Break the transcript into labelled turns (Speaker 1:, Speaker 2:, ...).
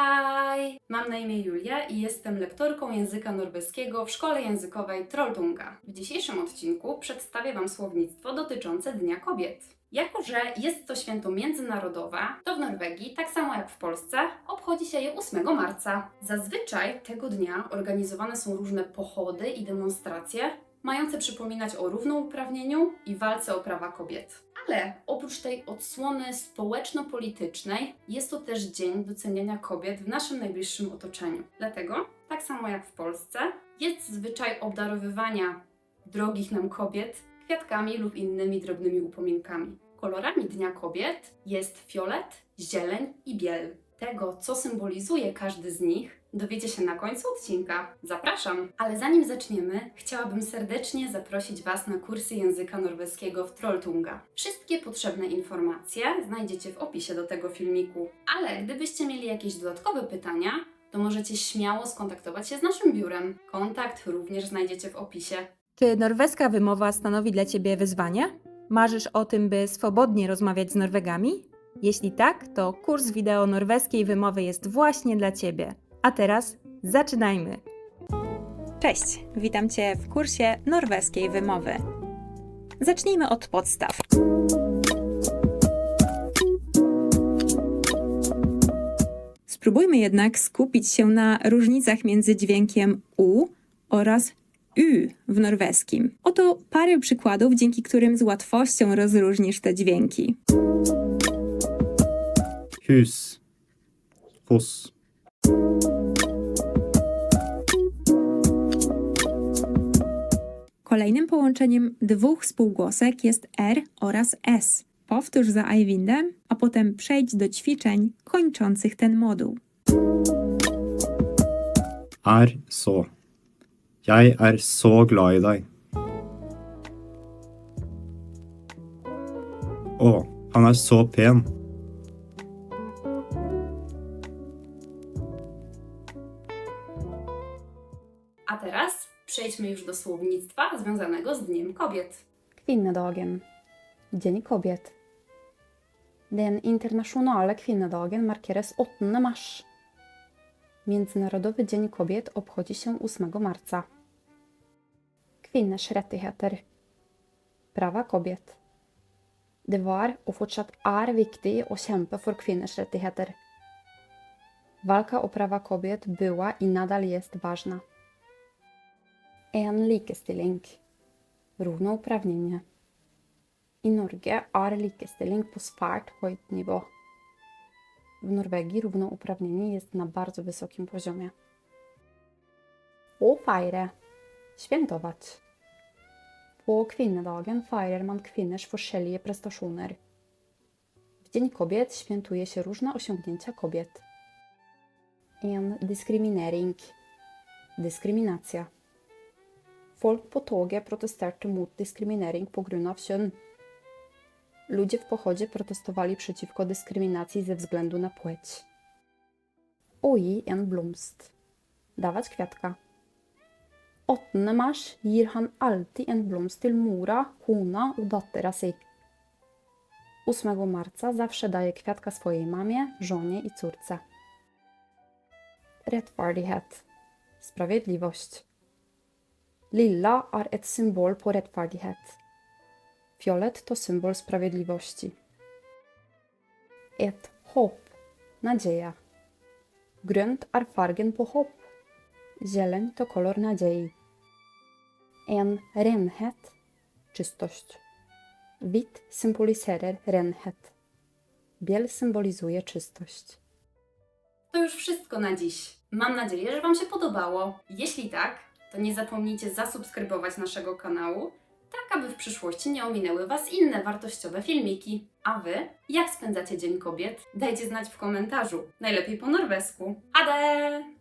Speaker 1: hej! Mam na imię Julia i jestem lektorką języka norweskiego w szkole językowej Trolltunga. W dzisiejszym odcinku przedstawię Wam słownictwo dotyczące Dnia Kobiet. Jako, że jest to święto międzynarodowe, to w Norwegii, tak samo jak w Polsce, obchodzi się je 8 marca. Zazwyczaj tego dnia organizowane są różne pochody i demonstracje, mające przypominać o równouprawnieniu i walce o prawa kobiet. Ale oprócz tej odsłony społeczno-politycznej, jest to też dzień doceniania kobiet w naszym najbliższym otoczeniu. Dlatego, tak samo jak w Polsce, jest zwyczaj obdarowywania drogich nam kobiet kwiatkami lub innymi drobnymi upominkami. Kolorami Dnia Kobiet jest fiolet, zieleń i biel. Tego, co symbolizuje każdy z nich, dowiecie się na końcu odcinka. Zapraszam! Ale zanim zaczniemy, chciałabym serdecznie zaprosić Was na kursy języka norweskiego w Trolltunga. Wszystkie potrzebne informacje znajdziecie w opisie do tego filmiku. Ale gdybyście mieli jakieś dodatkowe pytania, to możecie śmiało skontaktować się z naszym biurem. Kontakt również znajdziecie w opisie.
Speaker 2: Czy norweska wymowa stanowi dla Ciebie wyzwanie? Marzysz o tym, by swobodnie rozmawiać z Norwegami? Jeśli tak, to kurs wideo norweskiej wymowy jest właśnie dla Ciebie. A teraz zaczynajmy! Cześć, witam Cię w kursie norweskiej wymowy. Zacznijmy od podstaw. Spróbujmy jednak skupić się na różnicach między dźwiękiem U oraz U w norweskim. Oto parę przykładów, dzięki którym z łatwością rozróżnisz te dźwięki.
Speaker 3: Hus.
Speaker 2: Kolejnym połączeniem dwóch spółgłosek jest R oraz S. Powtórz za Eiwindem, a potem przejdź do ćwiczeń kończących ten moduł.
Speaker 3: Er så. Jeg er så glad i deg. Å, han er så pen.
Speaker 1: A teraz przejdźmy już do słownictwa związanego z Dniem Kobiet.
Speaker 4: Kvinnedagen. Dzień kobiet. Den internasjonale kvinnedagen markeres 8 mars. Międzynarodowy Dzień Kobiet obchodzi się 8 marca. Kvinners rettigheter. Prawa kobiet. Det var og fortsatt er viktig å kjempe for kvinners rettigheter. Walka o prawa kobiet była i nadal jest ważna. En likestilling. Równouprawnienie. I Norge er likestilling på svært høyt. W Norwegii równouprawnienie jest na bardzo wysokim poziomie. Å feire. Świętować. På kvinnedagen feirer man kvinners forskjellige prestasjoner. W Dzień Kobiet świętuje się różne osiągnięcia kobiet. En diskriminering. Dyskryminacja. Folk på toget protesterte mot grunn av kjønn. Ludzie w pochodzie protestowali przeciwko dyskryminacji ze względu na płeć. Oi en blomst. Dawać kwiatka. 8. mars gir han alltid en blomst til mora, kona og dattera si. 8 marca zawsze daje kwiatka swojej mamie, żonie i córce. Rettferdighet. Sprawiedliwość. Lilla er et symbol på rettferdighet. Fiolet to symbol sprawiedliwości. Et hopp. Nadzieja. Grønt er fargen på hopp. Zieleń to kolor nadziei. En renhet. Czystość. Hvitt symboliserer renhet. Biel symbolizuje czystość.
Speaker 1: To już wszystko na dziś. Mam nadzieję, że Wam się podobało. Jeśli tak, to nie zapomnijcie zasubskrybować naszego kanału, tak aby w przyszłości nie ominęły Was inne wartościowe filmiki. A Wy, jak spędzacie Dzień Kobiet? Dajcie znać w komentarzu, najlepiej po norwesku. Ade!